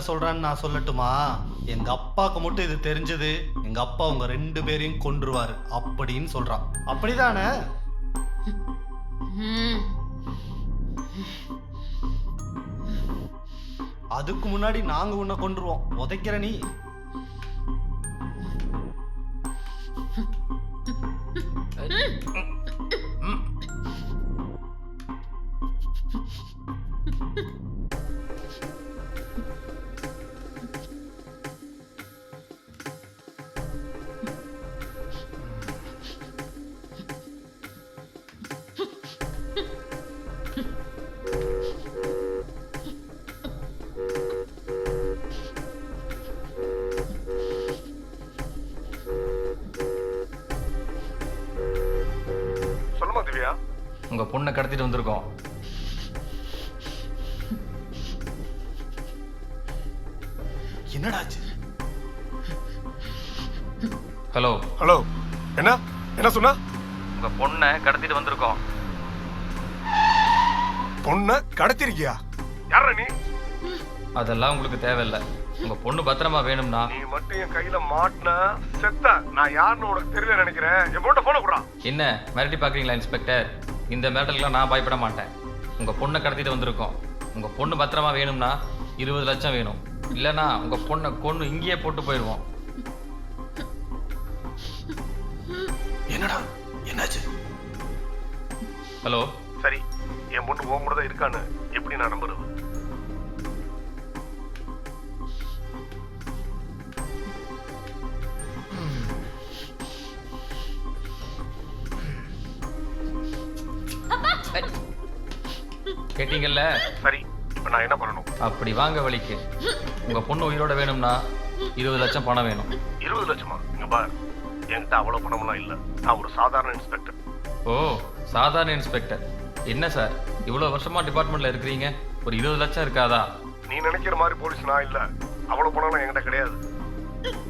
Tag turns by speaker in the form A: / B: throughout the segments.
A: என்ன சொல்றான்னு நான் சொல்லட்டுமா? எங்க அப்பாவுக்கு மட்டும் இது தெரிஞ்சது. எங்க அப்பா உங்க ரெண்டு பேரையும் கொன்றுவாரு. அப்படின்னு சொல்றான். அப்படிதானே? அதுக்கு முன்னாடி நாங்க உன்னை கொன்றுவோம். உதைக்கிற நீ?
B: பொண்ணை கடத்திட்டு வந்திருக்கோம்.
A: என்னடாச்சு?
B: ஹலோ.
C: ஹலோ என்ன? என்ன சொன்னா?
B: உங்க பொண்ணை கடத்திட்டு வந்திருக்கோம்.
C: பொண்ண கடத்திருக்கியா? யார நீ?
B: அதெல்லாம் உங்களுக்கு தேவையில்லை. உங்க பொண்ணு பத்திரமா வேணும்னா
C: நீ மட்டும் என் கையில மாட்டின செத்த நான் யாருன்னு உனக்கு தெரியல நினைக்கிறேன். என் பொண்ணை போன
B: என்ன? மிரட்டி பார்க்குறீங்களா இன்ஸ்பெக்டர்? இந்த மேட்டருக்குலாம் நான் பயப்பட மாட்டேன். உங்க பொண்ணை கடத்திட்டு வந்திருக்கோம். உங்க பொண்ணு பத்திரமா வேணும்னா இருபது லட்சம் வேணும். இல்லைன்னா உங்க பொண்ணை கொண்டு இங்கேயே போட்டு போயிடுவோம்.
A: என்னடா? என்னாச்சு?
B: ஹலோ?
C: சரி என் பொண்ணு கூட தான் இருக்கான்னு எப்படி நான் நம்புறது?
B: கேட்டீங்கல்ல?
C: சரி இப்ப நான் என்ன பண்ணணும்?
B: அப்படி வாங்க வழிக்கு. உங்க பொண்ணு உயிரோட வேணும்னா இருபது லட்சம் பணம் வேணும்.
C: இருபது லட்சமா? இங்க பார். என்கிட்ட அவ்வளவு பணம்லாம் இல்ல. நான் ஒரு சாதாரண இன்ஸ்பெக்டர்
B: ஓ சாதாரண இன்ஸ்பெக்டர் என்ன சார்? இவ்வளோ வருஷமா டிபார்ட்மெண்ட்ல இருக்கிறீங்க? ஒரு இருபது லட்சம் இருக்காதா?
C: நீ நினைக்கிற மாதிரி போலீஸ் நான் இல்ல. அவ்வளவு பணம்லாம் என்கிட்ட கிடையாது.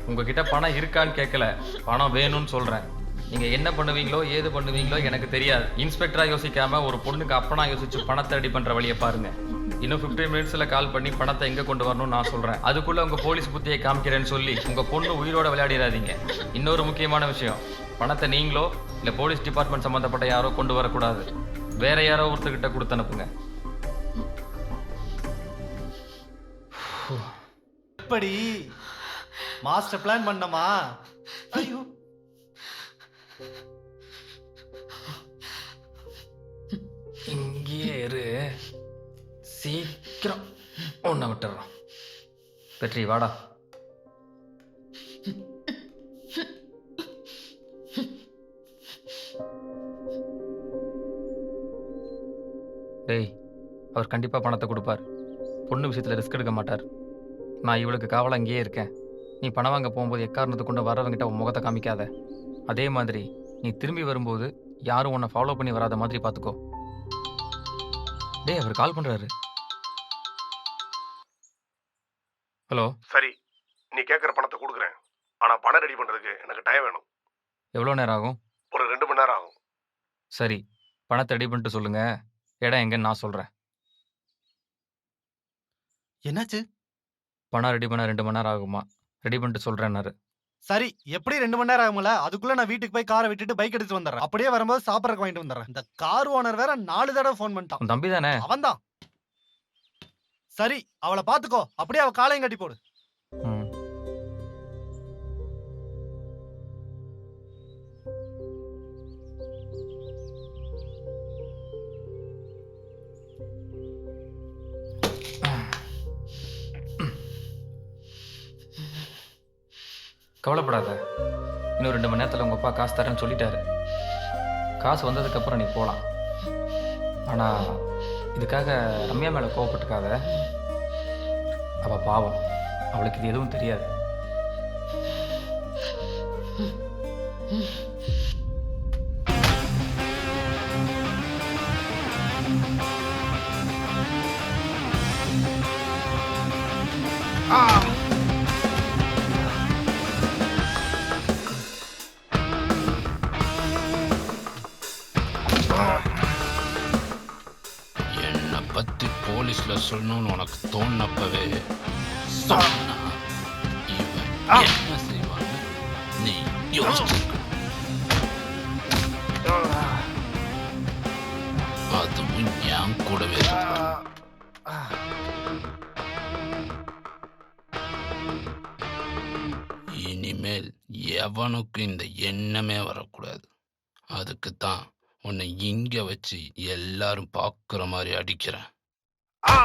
B: உங்ககிட்ட பணம் இருக்கான்னு கேட்கல பணம் வேணும்னு சொல்றேன். நீங்க என்ன பண்ணுவீங்களோ ஏது பண்ணுவீங்களோ எனக்கு தெரியாது. இன்ஸ்பெக்டரா யோசிக்காம ஒரு பொண்ணுக்கு அப்பனா யோசிச்சு பணத்தை ரெடி பண்ற வழியை பாருங்க. இன்னும் 15 மினிட்ஸ்ல கால் பண்ணி பணத்தை எங்க கொண்டு வரணும்னு நான் சொல்றேன். அதுக்குள்ள உங்க போலீஸ் புத்தியை காமிக்கிறேன்னு சொல்லி உங்க பொண்ணு உயிரோட விளையாடிடாதீங்க. இன்னொரு முக்கியமான விஷயம். பணத்தை நீங்களோ இல்ல போலீஸ் டிபார்ட்மெண்ட் சம்பந்தப்பட்ட யாரோ கொண்டு வரக்கூடாது. வேற யாரோ ஒருத்தர்கிட்ட கொடுத்து அனுப்புங்க.
A: எப்படி மாஸ்டர் பிளான் பண்ணமா
B: சீக்கிரம் ஒன்றை விட்டுறோம். வெற்றி வாடா. டேய் அவர் கண்டிப்பாக பணத்தை கொடுப்பார். பொண்ணு விஷயத்தில் ரிஸ்க் எடுக்க மாட்டார். நான் இவளுக்கு காவலாக இங்கேயே இருக்கேன். நீ பணம் வாங்க போகும்போது எக்காரணத்தை கொண்டு வரவங்கிட்ட உன் முகத்தை காமிக்காத. அதே மாதிரி நீ திரும்பி வரும்போது யாரும் உன்னை ஃபாலோ பண்ணி வராத மாதிரி பார்த்துக்கோ. டேய் அவர் கால் பண்ணுறாரு ஹலோ.
C: சரி நீ கேட்குற பணத்தை கொடுக்குறேன். ஆனா பணம் ரெடி பண்றதுக்கு எனக்கு டைம் வேணும்.
B: எவ்வளோ நேரம் ஆகும்?
C: ஒரு ரெண்டு மணி நேரம் ஆகும்.
B: சரி பணத்தை ரெடி பண்ணிட்டு சொல்லுங்க. இடம் எங்கன்னு நான் சொல்கிறேன்
A: என்னாச்சு?
B: பணம் ரெடி பண்ண ரெண்டு மணி நேரம் ஆகுமா? ரெடி பண்ணிட்டு சொல்கிறேன்னாரு
A: சரி எப்படி ரெண்டு மணி நேரம் ஆகும்ல? அதுக்குள்ள நான் வீட்டுக்கு போய் காரை விட்டுட்டு பைக் எடுத்து வந்துடுறேன். அப்படியே வரும்போது சாப்பிட்றக்கு வாங்கிட்டு வந்துடுறேன். இந்த கார் ஓனர் வேற நாலு தடவை ஃபோன் பண்ணிட்டான்.
B: தம்பி தானே
A: அவன்தான். சரி அவளை பாத்துக்கோ அப்படியே அவ காலையும் கட்டி போடு.
B: கவலைப்படாத. இன்னும் ரெண்டு மணி நேரத்தில் உங்கள் அப்பா காசு தரேன்னு சொல்லிட்டாரு. காசு வந்ததுக்கப்புறம் நீ போகலாம் ஆனால் இதுக்காக ரம்யா மேலே கோவப்பட்டுக்காத. அவள் பாவம். அவளுக்கு இது எதுவும் தெரியாது.
D: சொல்லணும்னு உனக்கு சொன்னா இவன் என்ன செய்வான்னு நீ அதுவும் என் கூடவே. இனிமேல் எவனுக்கும் இந்த எண்ணமே வரக்கூடாது. அதுக்கு தான் உன்னை இங்க வச்சு எல்லாரும் பார்க்குற மாதிரி அடிக்கிறேன். ஆ?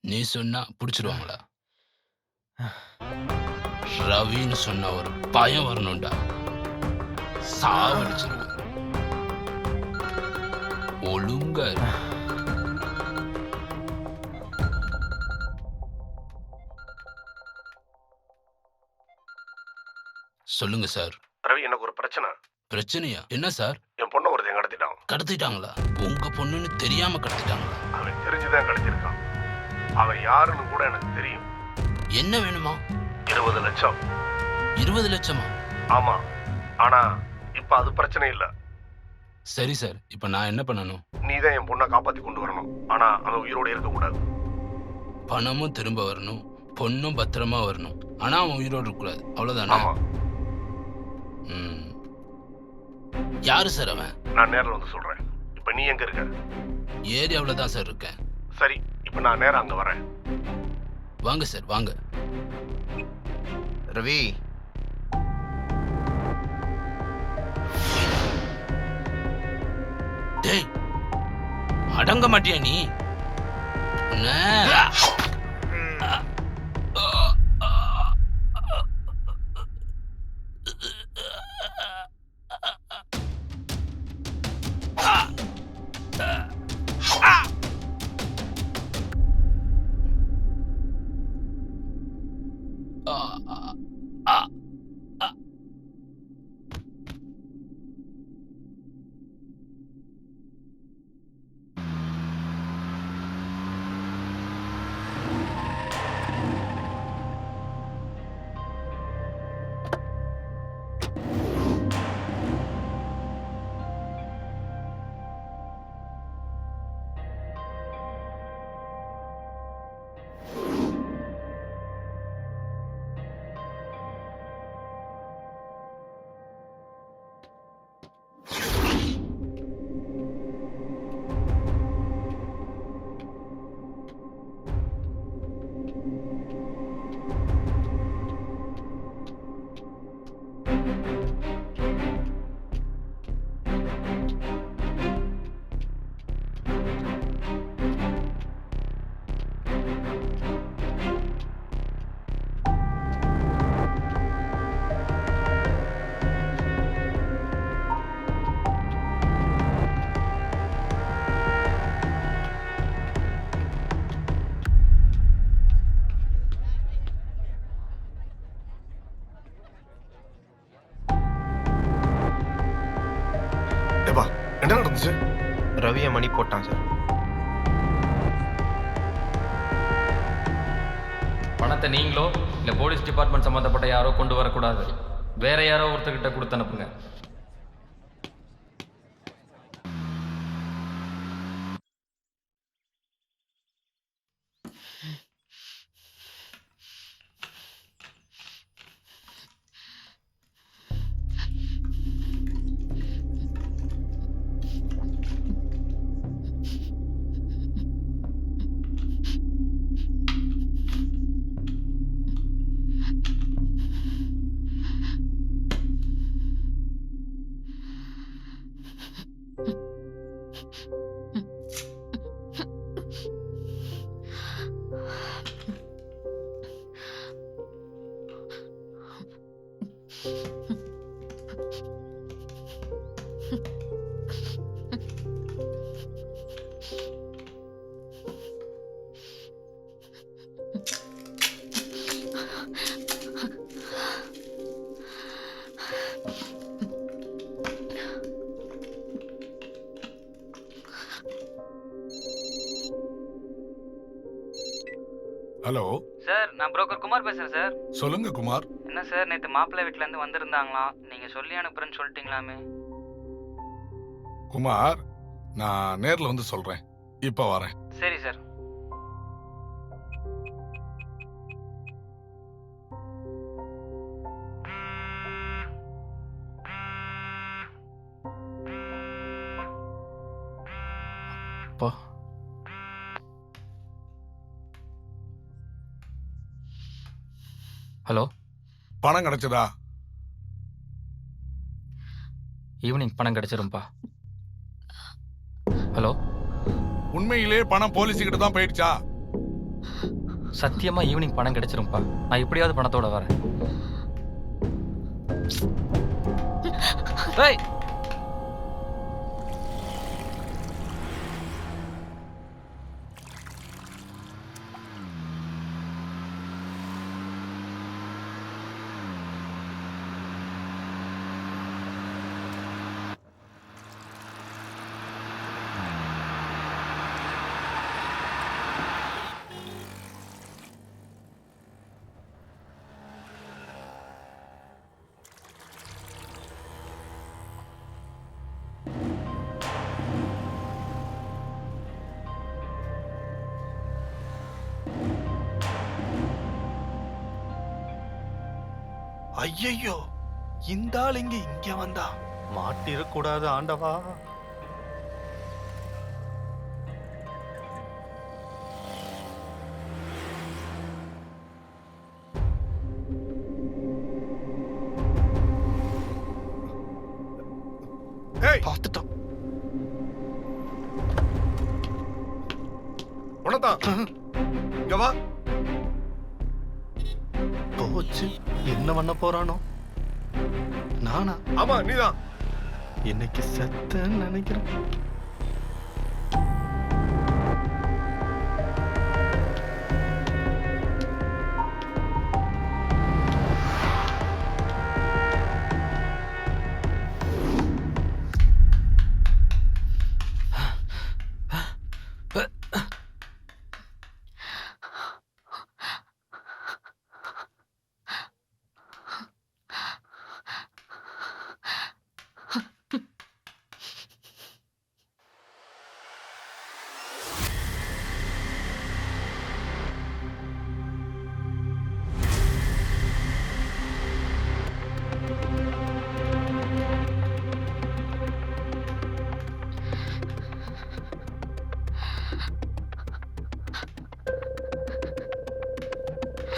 D: நீ சொன்னா பிடிச்சிருவாங்களா? ரவின்னு சொன்ன ஒரு பயம் வரணும்டா. சாவடிச்சிருவேன். ஒழுங்கா இரு. சொல்லுங்க சார்.
C: ரவி எனக்கு ஒரு பிரச்சனை.
D: பிரச்சனையா? என்ன சார்
C: என் பொண்ணை ஒருத்தன் கடத்திட்டான்
D: கடத்திட்டாங்களா? உங்க பொண்ணுன்னு தெரியாம கடத்திட்டாங்களா?
C: அவன் தெரிஞ்சுதான் கடத்திருக்கான். அவன் யாருன்னு கூட எனக்கு தெரியும்.
D: என்ன வேணுமா?
C: இருபது லட்சம்.
D: இருபது லட்சமா?
C: ஆமா. ஆனா இப்ப அது பிரச்சனை இல்ல.
D: சரி சார் இப்ப நான் என்ன பண்ணணும்?
C: நீ தான் என் பொண்ணை காப்பாத்தி கொண்டு வரணும். ஆனா அவன் உயிரோட இருக்க கூடாது
D: பணமும் திரும்ப வரணும். பொண்ணும் பத்திரமா வரணும். ஆனா அவன் உயிரோடு இருக்கக்கூடாது. அவ்வளவுதானா?
C: ஆமா.
D: ம். யாரு சார் அவன்?
C: நான் நேர்ல வந்து சொல்றேன். இப்ப நீ எங்க இருக்க?
D: ஏரியாவில் தான் சார் இருக்கேன்.
C: சரி இப்ப நான் நேரா அங்க வரேன்.
D: வாங்க சார் வாங்க.
E: ரவி.
D: டேய் அடங்க மாட்டியா நீ?
B: யாரோ கொண்டு வரக்கூடாது. வேற யாரோ ஒருத்தர்கிட்ட கொடுத்து அனுப்புங்க.
F: ஹலோ.
G: சார் நான் புரோக்கர் குமார் பேசுறேன் சார்.
F: சொல்லுங்க குமார்.
G: என்ன சார் நேற்று மாப்பிள்ளை வீட்டிலேருந்து வந்திருந்தாங்களாம். நீங்கள் சொல்லி அனுப்புறேன்னு சொல்லிட்டீங்களாமே.
F: குமார் நான் நேர்ல வந்து சொல்றேன். இப்ப வரேன்.
G: சரி சார்.
B: அப்பா. ஹலோ?
F: பணம் கிடைச்சதா?
B: ஈவினிங் பணம் கிடைச்சிரும்பா. ஹலோ?
F: உண்மையிலே பணம் போலீஸ் கிட்ட தான் போயிடுச்சா?
B: சத்தியமா ஈவினிங் பணம் கிடைச்சிரும்பா. நான் எப்படியாவது பணத்தோட வரேன். ஏய்!
A: ஐயையோ இந்த ஆள் இங்க இங்க வந்தா. மாட்டிடக்கூடாது ஆண்டவா. பார்த்துட்டோம்.
C: உனதான் இங்க வா.
A: போச்சு. என்ன பண்ண போறானோ? நானா?
C: ஆமா நீதான்.
A: இன்னைக்கு செத்தேன்னு நினைக்கிறேன்.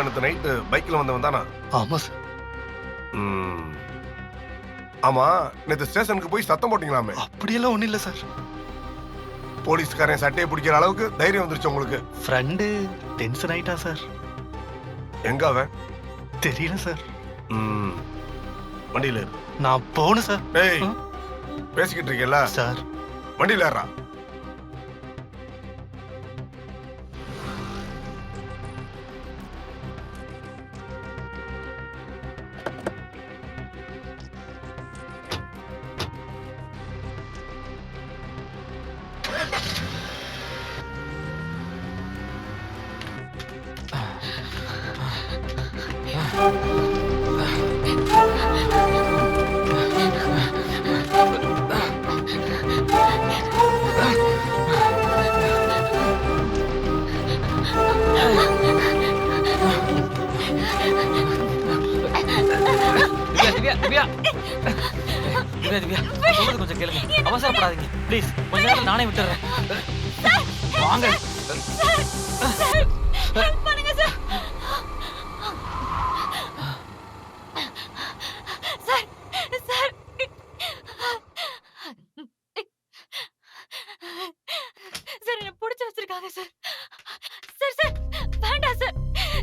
C: இந்த நைட்டு பைக்ல வந்தவன் தானா?
A: ஆமா சார்.
C: ம். ஆமா நேத்து ஸ்டேஷனுக்கு போய் சத்தம் போட்டீங்களாமே?
A: அப்படியெல்லாம் ஒண்ணும் இல்ல சார்.
C: போலீஸ்காரன் சட்டையை பிடிக்கிற அளவுக்கு தைரியம் வந்துருச்சு உங்களுக்கு?
A: ஃப்ரெண்டு டென்ஷன் ஆயிட்டா சார்.
C: எங்க அவன்?
A: தெரியல சார்.
C: ம். வண்டியில இரு.
A: நான் போகணும் சார்.
C: டேய்
A: ஆ?
C: பேசிக்கிட்டு இருக்கேல்ல?
A: சார்.
C: வண்டியில ஏறா
B: அவசரப்படாதீங்க. ப்ளீஸ் கொஞ்ச நேரம் நானே விட்டுறேன். வாங்க.
H: பண்ணுங்க சார் சார் சார் சார் என்ன புடிச்சு வச்சிருக்காங்க சார். சார் சார் வேண்டாம் சார்.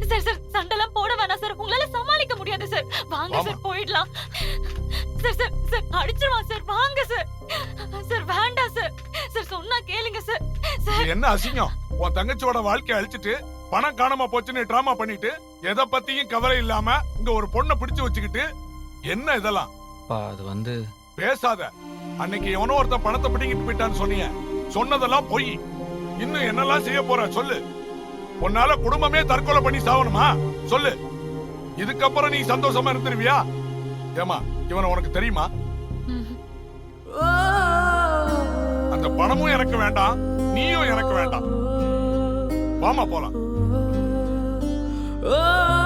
H: சார் சார் சண்டெல்லாம் போட வேணாம் சார். உங்களால சமாளிக்க முடியாது சார். வாங்க. சார் போயிடலாம். சார் சார் சார் அடிச்சிருவான் சார். வாங்க.
F: என்ன அசிங்கம்? உன் தங்கச்சியோட வாழ்க்கைய அழிச்சிட்டு பணம் காணாம போச்சுன்னு டிராமா பண்ணிட்டு எதை பத்தியும் கவலை இல்லாம இங்க ஒரு பொண்ணை பிடிச்சு வச்சுக்கிட்டு என்ன இதெல்லாம்?
B: அப்பா அது வந்து
F: பேசாத. அன்னைக்கு எவனோ ஒருத்தன் பணத்தை பிடிங்கிட்டு போயிட்டான்னு சொன்னீங்க சொன்னதெல்லாம் பொய். இன்னும் என்னெல்லாம் செய்ய போற சொல்லு. உன்னால குடும்பமே தற்கொலை பண்ணி சாவணுமா? சொல்லு. இதுக்கப்புறம் நீ சந்தோஷமா இருந்துருவியா? ஏமா இவனை உனக்கு தெரியுமா? அந்த பணமும் எனக்கு வேண்டாம். நீயும் எனக்கு வேண்டாம். வாமா போலாம்.
I: ஓ